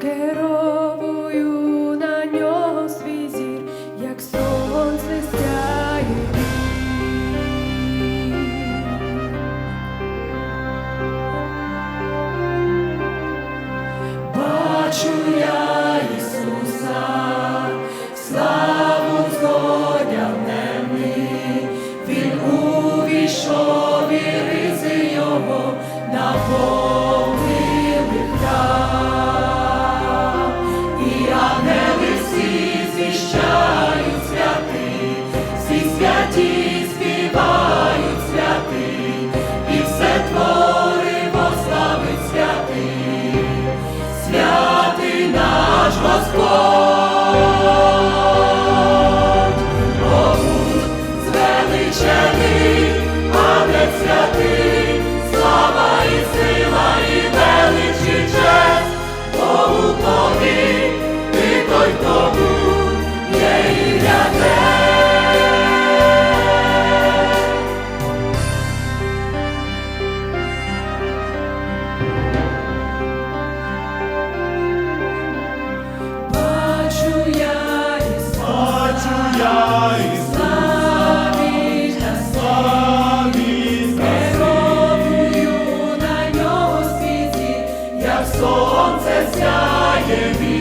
quiero Pai é.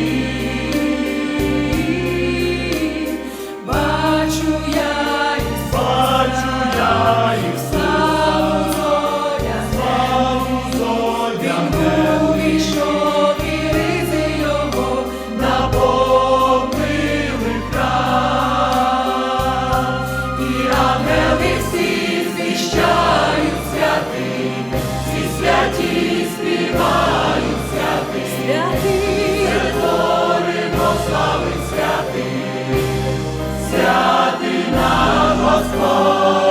Славить святий, святий на Господь.